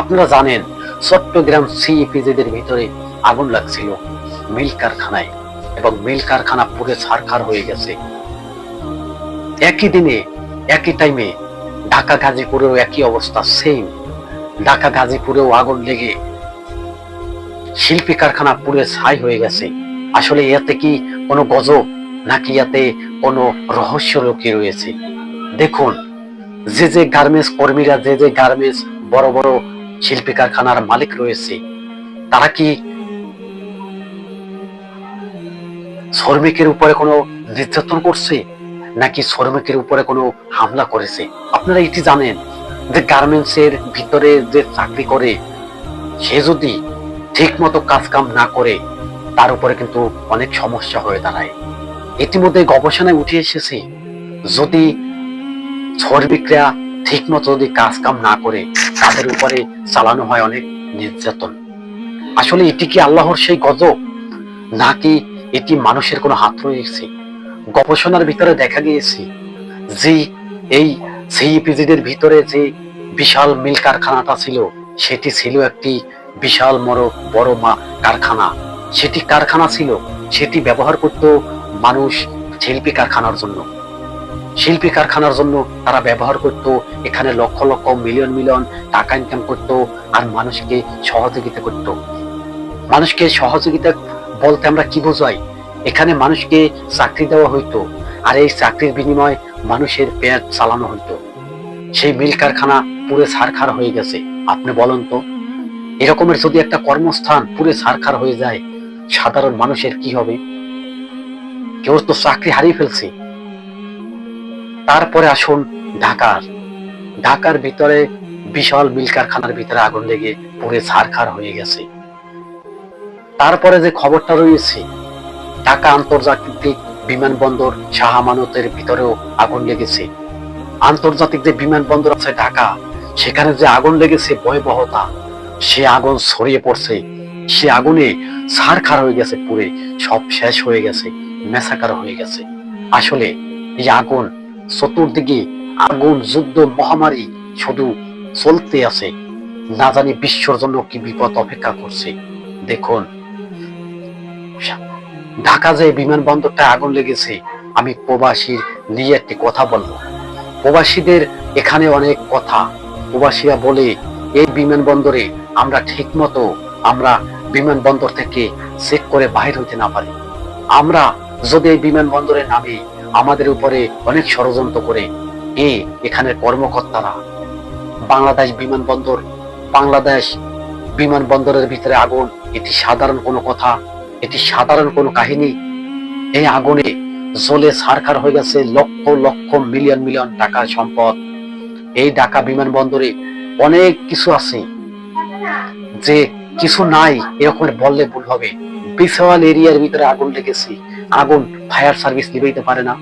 আপনারা জানেন, চট্টগ্রাম সিইপিজেদের ভিতরে আগুন লাগছিল মিল কারখানায় এবং মিল কারখানা পুরে ছারখার হয়ে গেছে। একই দিনে, একই টাইমে ঢাকা গাজীপুরেও একই অবস্থা সেম ঢাকা গাজীপুরেও আগুন লেগে শিল্পী কারখানা পুরে ছাই হয়ে গেছে। আসলে এতে কি কোনো গজব, নাকি এতে কোনো রহস্য লুকিয়ে রয়েছে? দেখুন, যে যে গার্মেন্টস কর্মীরা, যে যে গার্মেন্টস বড় বড় শিল্পী কারখানার মালিক রয়েছে। তারা কি শ্রমিকের উপরে কোনো নির্যাতন করছে, নাকি শ্রমিকের উপরে কোনো হামলা করেছে? আপনারা এটি জানেন যে গার্মেন্টস এর ভিতরে যে চাকরি করে, সে যদি ঠিক মতো কাজ কাম না করে, তার উপরে কিন্তু অনেক সমস্যা হয়ে দাঁড়ায়। ইতিমধ্যে গবেষণায় উঠে এসেছে, যদি শ্রমিকরা ঠিক মতো যদি কাজ কাম না করে তাদের উপরে চালানো হয় অনেক নির্যাতন। আসলে এটি কি আল্লাহর সেই গজব? নাকি এটি মানুষের কোনো হাত রয়েছে? গবেষণার ভিতরে দেখা গিয়েছে যে এই সিইপিজিদের ভিতরে যে বিশাল মিল কারখানাটা ছিল, সেটি ছিল একটি বিশাল বড় বড় মা কারখানা। সেটি কারখানা ছিল, সেটি ব্যবহার করত মানুষ শিল্পী কারখানার জন্য। শিল্পী কারখানার জন্য তারা ব্যবহার করত, এখানে লক্ষ লক্ষ, মিলিয়ন মিলিয়ন টাকা ইনকাম করত আর মানুষকে সহযোগিতা করত। মানুষকে সহযোগিতা বলতে আমরা কি বোঝাই? এখানে মানুষকে চাকরি দেওয়া হইতো আর এই চাকরির বিনিময়ে মানুষের পেট চালানো হইতো। সেই মিল কারখানা পুরে ছারখার হয়ে গেছে। আপনি বলেন তো, এরকমের যদি একটা কর্মস্থান পুরে ছারখার হয়ে যায়, সাধারণ মানুষের কি হবে? কেউ তো চাকরি হারিয়ে ফেলছে। তারপরে আসুন ঢাকার। ঢাকার ভিতরে বিশাল মিল কারখানার ভিতরে আগুন লেগে পুরে ছারখার হয়ে গেছে। তারপরে যে খবরটা রয়েছে, ঢাকা আন্তর্জাতিক বিমানবন্দর শাহ আমানতের ভিতরেও আগুন লেগেছে। আন্তর্জাতিক যে বিমানবন্দর আছে ঢাকা, সেখানে যে আগুন লেগেছে ভয়াবহতা, সে আগুন ছড়িয়ে পড়ছে। সে আগুনে ছারখার হয়ে গেছে পুরে সব শেষ হয়ে গেছে মেসাকার হয়ে গেছে। আসলে এই আগুন চতুর্দিকে আগুন, যুদ্ধ, মহামারী শুধু চলতে আছে। না জানি বিশ্বর জন্য কি বিপদ অপেক্ষা করছে। দেখুন, ঢাকা যে বিমানবন্দরটা আগুন লেগেছে, আমি প্রবাসীর নিয়ে একটি কথা বলব। প্রবাসীদের এখানে অনেক কথা। প্রবাসীরা বলে, এই বিমানবন্দরে আমরা ঠিক মতো আমরা বিমানবন্দর থেকে চেক করে বাহির হইতে না পারি। আমরা যদি এই বিমানবন্দরে নামি আমাদের উপরে অনেক ষড়যন্ত্র করে। এ এখানের কর্মকর্তারা। বাংলাদেশ বিমানবন্দর, বাংলাদেশ বিমানবন্দরের ভিতরে আগুন, এটি সাধারণ কোনো কথা, এটি সাধারণ কোনো কাহিনী। এই আগুনে জলে সারখার হয়ে গেছে লক্ষ লক্ষ, মিলিয়ন মিলিয়ন টাকা সম্পদ। এই ঢাকা বিমানবন্দরে অনেক কিছু আছে। যে কিছু নাই, এরকম বললে ভুল হবে। বিশাল এরিয়ার ভিতরে আগুন লেগেছে। আগুন ফায়ার সার্ভিস নিবেইতে পারে না।